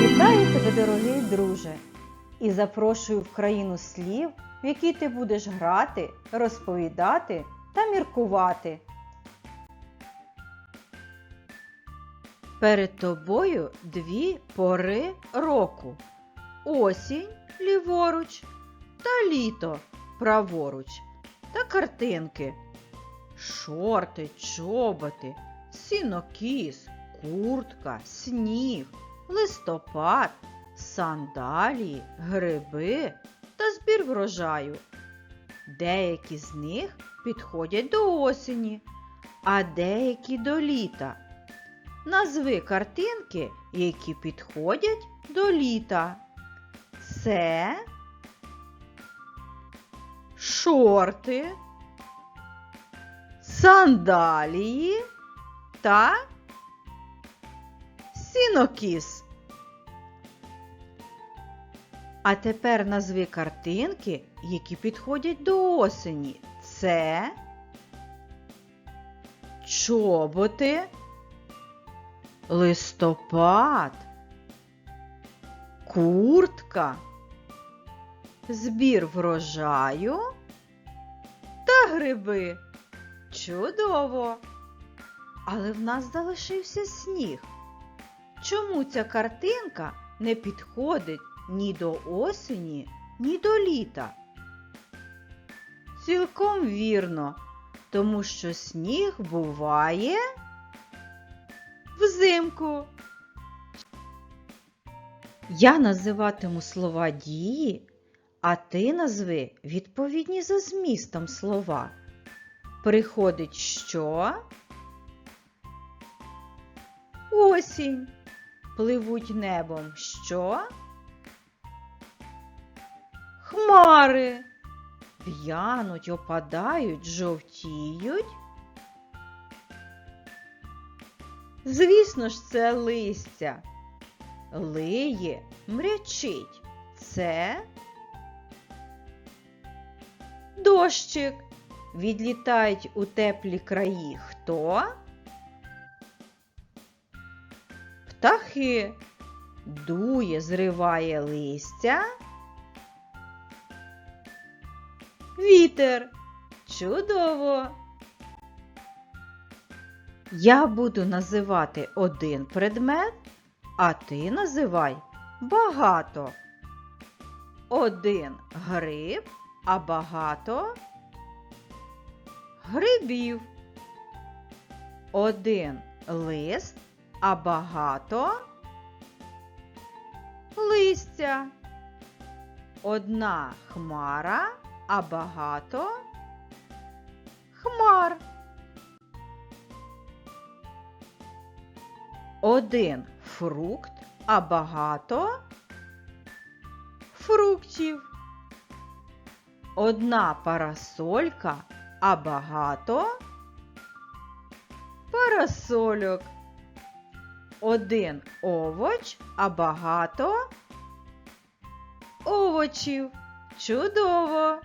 Вітаю тебе, дорогий друже! І запрошую в країну слів, в якій ти будеш грати, розповідати та міркувати. Перед тобою дві пори року. Осінь ліворуч та літо праворуч та картинки. Шорти, чоботи, сінокіс, куртка, сніг, листопад, сандалії, гриби та збір врожаю. Деякі з них підходять до осені, а деякі до літа. Назви картинки, які підходять до літа. Це шорти, сандалії та сінокіс. А тепер назви картинки, які підходять до осені. Це чоботи, листопад, куртка, збір врожаю та гриби. Чудово! Але в нас залишився сніг. Чому ця картинка не підходить ні до осені, ні до літа? Цілком вірно, тому що сніг буває взимку. Я називатиму слова дії, а ти назви відповідні за змістом слова. Приходить що? Осінь. Пливуть небом що? Хмари. В'януть, опадають, жовтіють. Звісно ж, це листя. Лиє, мрячить. Це дощик. Відлітають у теплі краї хто? Птахи. Дує, зриває листя. Вітер. Чудово. Я буду називати один предмет, а ти називай багато. Один гриб, а багато грибів. Один лист, а багато листя. Одна хмара, а багато хмар. Один фрукт, а багато фруктів. Одна парасолька, а багато парасольок. Один овоч, а багато овочів. Чудово!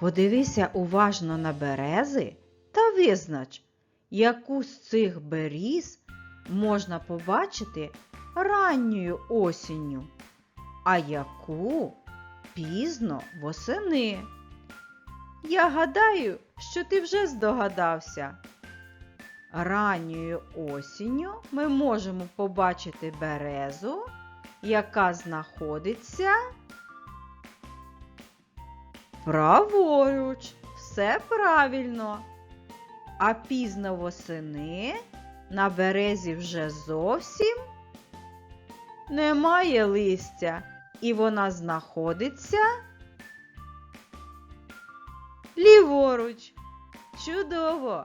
Подивися уважно на берези та визнач, яку з цих беріз можна побачити ранньою осінню, а яку пізно восени. Я гадаю, що ти вже здогадався. Ранньою осінню ми можемо побачити березу, яка знаходиться праворуч. Все правильно. А пізно восени на березі вже зовсім немає листя, і вона знаходиться ліворуч. Чудово!